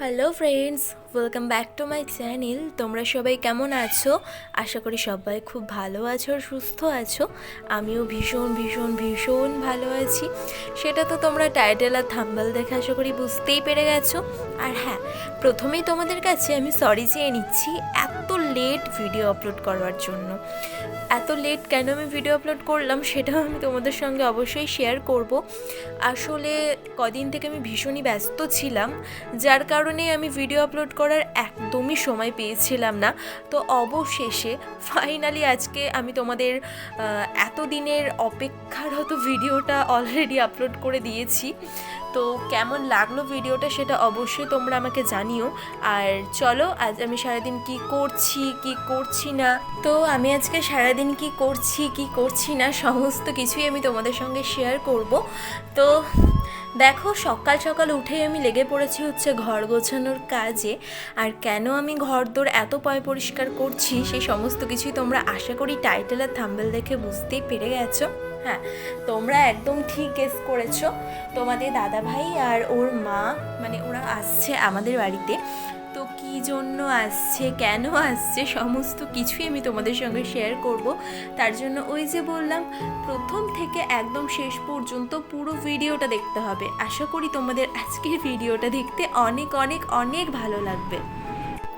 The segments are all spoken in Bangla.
Hello friends welcome back to my channel তোমরা সবাই কেমন আছো? আশা করি সবাই খুব ভালো আছো আর সুস্থ আছো। আমিও ভীষণ ভীষণ ভীষণ ভালো আছি। সেটা তো তোমরা টাইটেল আর থাম্বাল দেখে আশা করি বুঝতেই পেরে গেছো। আর হ্যাঁ প্রথমেই তোমাদের কাছে আমি সরি চেয়ে নিচ্ছি, এত লেট ভিডিও আপলোড করার জন্য। এত লেট কেন আমি ভিডিও আপলোড করলাম সেটাও আমি তোমাদের সঙ্গে অবশ্যই শেয়ার করব। আসলে কদিন থেকে আমি ভীষণই ব্যস্ত ছিলাম, যার কারণে আমি ভিডিও আপলোড করার একদমই সময় পেয়েছিলাম না। তো অবশেষে ফাইনালি আজকে আমি তোমাদের এতদিনের অপেক্ষারত ভিডিওটা অলরেডি আপলোড করে দিয়েছি। তো কেমন লাগল ভিডিওটা সেটা অবশ্যই তোমরা আমাকে জানিও। আর চলো, আজ আমি সারাদিন কি করছি কি করছি না? তো আমি আজকে সারাদিন কি করছি কি করছি না, সমস্ত কিছুই আমি তোমাদের সঙ্গে শেয়ার করব। তো দেখো, সকাল সকাল উঠেই আমি লেগে পড়েছি হচ্ছে ঘর গোছানোর কাজে। আর কেন আমি ঘর দোর এত পয় পরিষ্কার করছি, সেই সমস্ত কিছুই তোমরা আশা করি টাইটেল আর থাম্বেল দেখে বুঝতেই পেরে গেছো। হ্যাঁ তোমরা একদম ঠিক গেস করেছ। তোমাদের দাদা ভাই আর ওর মা মানে ওরা আসছে আমাদের বাড়িতে। কী জন্য আসছে, কেন আসছে, সমস্ত কিছুই আমি তোমাদের সঙ্গে শেয়ার করব। তার জন্য ওই যে বললাম, প্রথম থেকে একদম শেষ পর্যন্ত পুরো ভিডিওটা দেখতে হবে। আশা করি তোমাদের আজকের ভিডিওটা দেখতে অনেক অনেক অনেক ভালো লাগবে।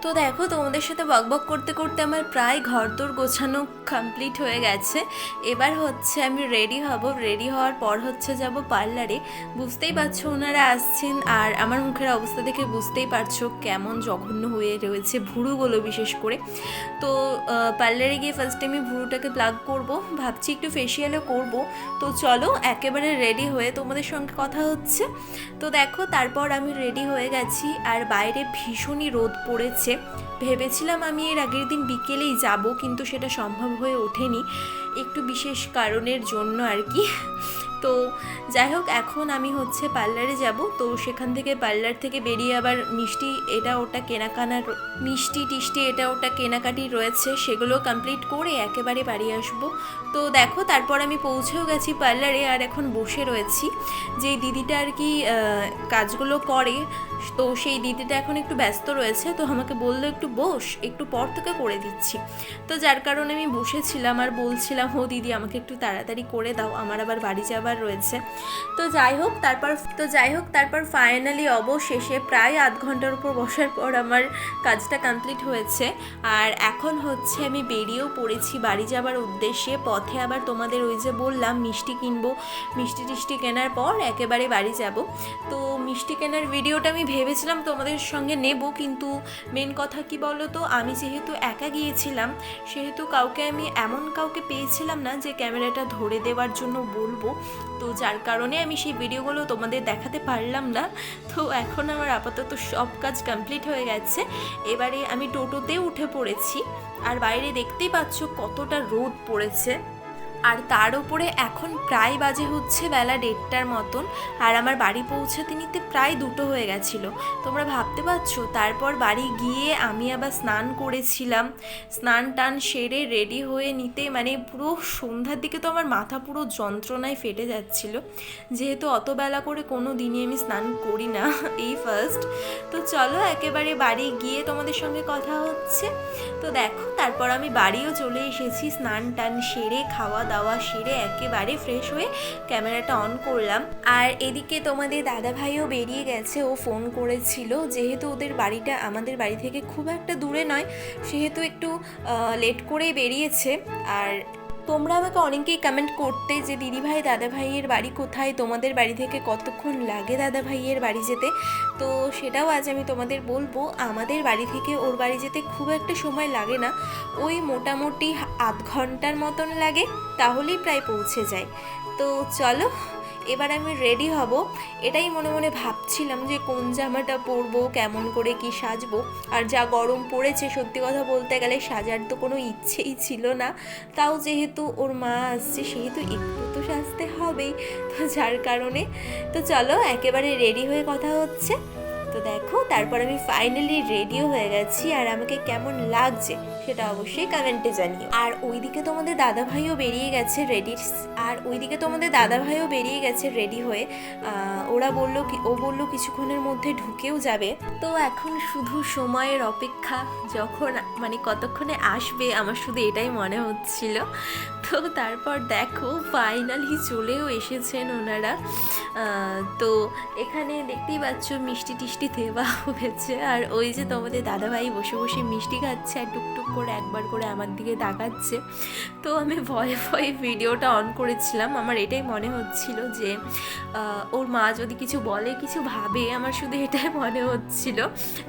তো দেখো, তোমাদের সাথে বকবক করতে করতে আমার প্রায় ঘর দোর গোছানো কমপ্লিট হয়ে গেছে। এবার হচ্ছে আমি রেডি হব। রেডি হওয়ার পর হচ্ছে যাব পার্লারে বুঝতেই পারছ ওনারা আসছেন আর আমার মুখের অবস্থা দেখে বুঝতেই পারছ কেমন জঘন্য হয়ে রয়েছে ভুরুগুলো বিশেষ করে। তো পার্লারে গিয়ে ফার্স্টে আমি ভুরুটাকে প্লাগ করব। ভাবছি একটু ফেসিয়ালও করব। তো চলো, একেবারে রেডি হয়ে তোমাদের সঙ্গে কথা হচ্ছে। তো দেখো, তারপর আমি রেডি হয়ে গেছি আর বাইরে ভীষণই রোদ পড়েছে। ভেবেছিলাম আমি এর আগের দিন বিকেলেই যাব, কিন্তু সেটা সম্ভব হয়ে ওঠেনি। একটু বিশেষ কারণের জন্য আর কি। তো যাই হোক, এখন আমি হচ্ছে পার্লারে যাব। তো সেখান থেকে পার্লার থেকে বেরিয়ে আবার মিষ্টি এটা ওটা কেনাকানার, মিষ্টি টিষ্টি এটা ওটা কেনাকাটি রয়েছে, সেগুলো কমপ্লিট করে একেবারে বাড়ি আসব। তো দেখো, তারপর আমি পৌঁছেও গেছি পার্লারে আর এখন বসে রয়েছি। যেই দিদিটা আর কি কাজগুলো করে, তো সেই দিদিটা এখন একটু ব্যস্ত রয়েছে, তো আমাকে বলল একটু বস, একটু পর থেকে করে দিচ্ছি। তো যার কারণে আমি বসেছিলাম আর বলছিলাম, ও দিদি আমাকে একটু তাড়াতাড়ি করে দাও, আমার আবার বাড়ি যাবার রয়েছে। তো যাই হোক, তারপর, তো যাই হোক, তারপর ফাইনালি অবশেষে প্রায় আধ ঘণ্টার উপর বসার পর আমার কাজটা কমপ্লিট হয়েছে। আর এখন হচ্ছে আমি বেরিয়েও পড়েছি বাড়ি যাবার উদ্দেশ্যে। পথে আবার তোমাদের ওই যে বললাম, মিষ্টি কিনবো, মিষ্টি টিষ্টি কেনার পর একেবারে বাড়ি যাব। তো মিষ্টি কেনার ভিডিওটা আমি ভেবেছিলাম তোমাদের সঙ্গে নেব, কিন্তু মেন কথা কি বলো তো আমি যেহেতু একা গিয়েছিলাম, সেহেতু কাউকে আমি এমন কাউকে পেয়েছিলাম না যে ক্যামেরাটা ধরে দেওয়ার জন্য বলব। তো যার কারণে আমি সেই ভিডিওগুলো তোমাদের দেখাতে পারলাম না। তো এখন আমার আপাতত সব কাজ কমপ্লিট হয়ে গেছে। এবারে আমি টোটোতে উঠে পড়েছি। আর বাইরে দেখতেই পাচ্ছ কতটা রোদ পড়েছে। আর তার উপরে এখন প্রায় বাজে হচ্ছে বেলা দেড়টার মতন, আর আমার বাড়ি পৌঁছাতে নিতে প্রায় দুটো হয়ে গেছিল। তোমরা ভাবতে পারছ? তারপর বাড়ি গিয়ে আমি আবার স্নান করেছিলাম। স্নান টান সেরে রেডি হয়ে নিতে মানে পুরো সন্ধ্যার দিকে তো আমার মাথা পুরো যন্ত্রণায় ফেটে যাচ্ছিল। যেহেতু অত বেলা করে কোনো দিনই আমি স্নান করি না, এই ফার্স্ট তো চলো একেবারে বাড়ি গিয়ে তোমাদের সঙ্গে কথা হচ্ছে। তো দেখো, তারপর আমি বাড়িও চলে এসেছি, স্নান টান সেরে খাওয়া দাওয়া সেরে একেবারে ফ্রেশ হয়ে ক্যামেরাটা অন করলাম। আর এদিকে তোমাদের দাদা ভাইও বেরিয়ে গেছে, ও ফোন করেছিল। যেহেতু ওদের বাড়িটা আমাদের বাড়ি থেকে খুব একটা দূরে নয়, সেহেতু একটু লেট করেই বেরিয়েছে। আর তোমরা আমাকে অনেকেই কমেন্ট করতে যে, দিদিভাই দাদা ভাইয়ের বাড়ি কোথায়? তোমাদের বাড়ি থেকে কতক্ষণ লাগে দাদা ভাইয়ের বাড়ি যেতে? তো সেটাও আজ আমি তোমাদের বলব। আমাদের বাড়ি থেকে ওর বাড়ি যেতে খুব একটা সময় লাগে না। ওই মোটামুটি আধ ঘণ্টার মতন লাগে, তাহলেই প্রায় পৌঁছে যায়। তো চলো এবার আমি রেডি হব। এটাই মনে মনে ভাবছিলাম যে কোন জামাটা পরবো, কেমন করে কি সাজবো। আর যা গরম পড়েছে, সত্যি কথা বলতে গেলে সাজার তো কোনো ইচ্ছেই ছিল না। তাও যেহেতু ওর মা আসছে, সেহেতু একটু তো সাজতে হবেই। তো যার কারণে, তো চলো একেবারে রেডি হয়ে কথা হচ্ছে। তো দেখো, তারপর আমি ফাইনালি রেডিও হয়ে গেছি আর আমাকে কেমন লাগছে সেটা অবশ্যই কমেন্টে জানিও। আর ওইদিকে তোমাদের দাদা ভাইও বেরিয়ে গেছে রেডি আর ওইদিকে তোমাদের দাদা ভাইও বেরিয়ে গেছে রেডি হয়ে। ওরা বলল ও বলল কিছুক্ষণের মধ্যে ঢুকেও যাবে। তো এখন শুধু সময়ের অপেক্ষা, যখন মানে কতক্ষণে আসবে আমার শুধু এটাই মনে হচ্ছিল। তো তারপর দেখো ফাইনালি চলেও এসেছেন ওনারা। তো এখানে দেখতেই পাচ্ছ মিষ্টি টিষ্টি দেওয়া হয়েছে। আর ওই যে তোমাদের দাদাভাই বসে বসে মিষ্টি খাচ্ছে আর টুকটুক করে একবার করে আমার দিকে তাকাচ্ছে। তো আমি ভয়ে ভয়ে ভিডিওটা অন করেছিলাম। আমার এটাই মনে হচ্ছিল যে ওর মা যদি কিছু বলে, কিছু ভাবে, আমার শুধু এটাই মনে হচ্ছিল।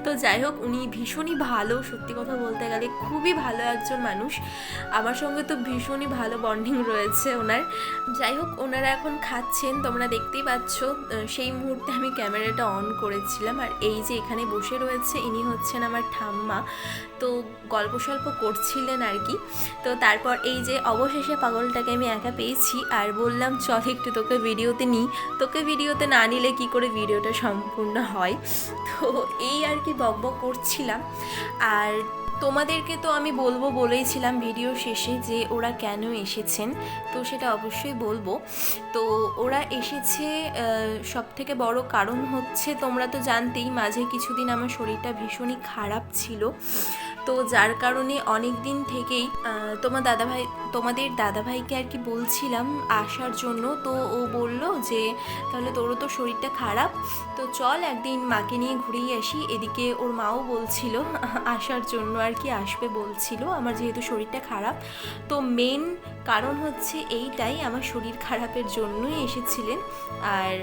তো যাই হোক, উনি ভীষণই ভালো, সত্যি কথা বলতে গেলে খুবই ভালো একজন মানুষ। আমার সঙ্গে তো ভীষণই ভালো বন্ডিং রয়েছে ওনার। যাই হোক, ওনারা এখন খাচ্ছেন, তোমরা দেখতেই পাচ্ছ। সেই মুহূর্তে আমি ক্যামেরাটা অন করেছিলাম। আর এই যে এখানে বসে রয়েছে, ইনি হচ্ছেন আমার ঠাম্মা। তো গল্প সল্প করছিলেন আর কি। তো তারপর এই যে অবশেষে পাগলটাকে আমি একা পেয়েছি আর বললাম, চল একটু তোকে ভিডিওতে নিই। তোকে ভিডিওতে না নিলে কি করে ভিডিওটা সম্পূর্ণ হয়? তো এই আর কি বকবক করছিলাম। আর তোমাদেরকে তো আমি বলব, বলেইছিলাম ভিডিও শেষে যে ওরা কেন এসেছেন, তো সেটা অবশ্যই বলব। তো ওরা এসেছে সব থেকে বড় কারণ হচ্ছে, তোমরা তো জানতেই মাঝে কিছুদিন আমার শরীরটা ভীষণই খারাপ ছিল। তো যার কারণে অনেক দিন থেকেই তোমার দাদাভাই তোমাদের দাদাভাইকে আর কি বলছিলাম আসার জন্য, তো ও বলল যে, তাহলে তোরও তো শরীরটা খারাপ, তো চল একদিন মাকে নিয়ে ঘুরেই আসি। এদিকে ওর মাও বলছিল, আসার জন্য আর কি আসবে, বলছিল, আমার যেহেতু শরীরটা খারাপ। তো মেন কারণ হচ্ছে এইটাই, আমার শরীর খারাপের জন্যই এসেছিলেন। আর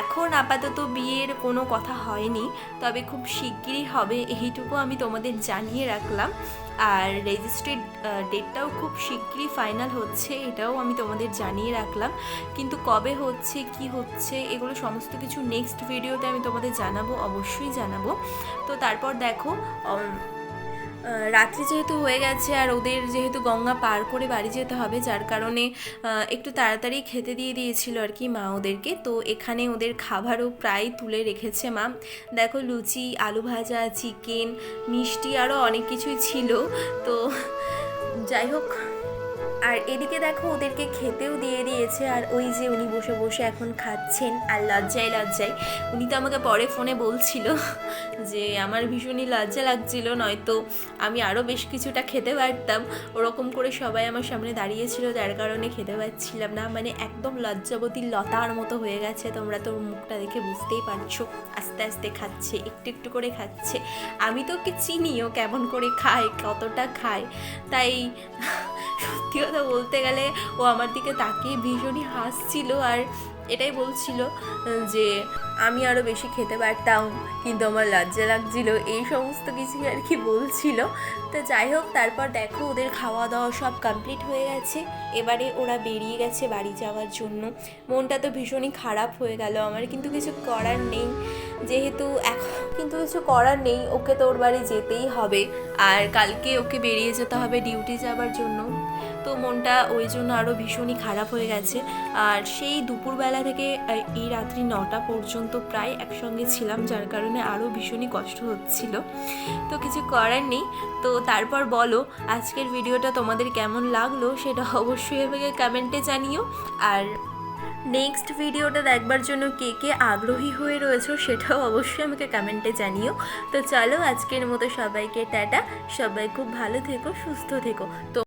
এখন আপাতত বিয়ের কোনো কথা হয়নি, তবে খুব শিগগিরই হবে, এইটুকু আমি তোমাদের জানিয়ে রাখলাম। আর রেজিস্ট্রেড ডেটটাও খুব শিগগিরই ফাইনাল হচ্ছে, এটাও আমি তোমাদের জানিয়ে রাখলাম। কিন্তু কবে হচ্ছে, কি হচ্ছে, এগুলো সমস্ত কিছু নেক্সট ভিডিওতে আমি তোমাদের জানাব, অবশ্যই জানাব। তো তারপর দেখো রাত্রি যেহেতু হয়ে গেছে আর ওদের যেহেতু গঙ্গা পার করে বাড়ি যেতে হবে, যার কারণে একটু তাড়াতাড়ি খেতে দিয়ে দিয়েছিল আর কি মা ওদেরকে। তো এখানে ওদের খাবারও প্রায় তুলে রেখেছে মা। দেখো লুচি, আলু ভাজা, চিকেন, মিষ্টি আরও অনেক কিছুই ছিল। তো যাই হোক আর এদিকে দেখো ওদেরকে খেতেও দিয়ে দিয়েছে আর ওই যে উনি বসে বসে এখন খাচ্ছেন আর লজ্জায় লজ্জায়। উনি তো আমাকে পরে ফোনে বলছিল যে আমার ভীষণই লজ্জা লাগছিল, নয়তো আমি আরও বেশ কিছুটা খেতে পারতাম। ওরকম করে সবাই আমার সামনে দাঁড়িয়েছিল, যার কারণে খেতে পারছিলাম না। মানে একদম লজ্জাবতী লতার মতো হয়ে গেছে। তোমরা তোর মুখটা দেখে বুঝতেই পারছ। আস্তে আস্তে খাচ্ছে, একটু একটু করে খাচ্ছে। আমি তো ওকে চিনিও কেমন করে খায়, কতটা খায়। তাই সত্যি কথা বলতে গেলে ও আমার দিকে তাকিয়ে ভীষণই হাসছিল আর এটাই বলছিল যে আমি আরও বেশি খেতে পারতাম, কিন্তু আমার লজ্জা লাগছিল, এই সমস্ত কিছু আর কি বলছিল। তো যাই হোক, তারপর দেখো ওদের খাওয়া দাওয়া সব কমপ্লিট হয়ে গেছে। এবারে ওরা বেরিয়ে গেছে বাড়ি যাওয়ার জন্য। মনটা তো ভীষণই খারাপ হয়ে গেল, আমার কিন্তু কিছু করার নেই। যেহেতু এখন কিন্তু কিছু করার নেই, ওকে তো ওর বাড়ি যেতেই হবে। আর কালকে ওকে বেরিয়ে যেতে হবে ডিউটি যাবার জন্য। তো মনটা ওই জন্য আরও ভীষণই খারাপ হয়ে গেছে। আর সেই দুপুরবেলা থেকে এই রাত্রি নটা পর্যন্ত প্রায় একসঙ্গে ছিলাম, যার কারণে আরও ভীষণই কষ্ট হচ্ছিল। তো কিছু করার নেই। তো তারপর বলো, আজকের ভিডিওটা তোমাদের কেমন লাগল সেটা অবশ্যই আমাকে কমেন্টে জানিও। আর নেক্সট ভিডিওটা দেখবার জন্য কে কে আগ্রহী হয়ে রয়েছে সেটাও অবশ্যই আমাকে কমেন্টে জানিও। তো চলো আজকের মতো সবাইকে টাটা। সবাই খুব ভালো থেকো, সুস্থ থেকো। তো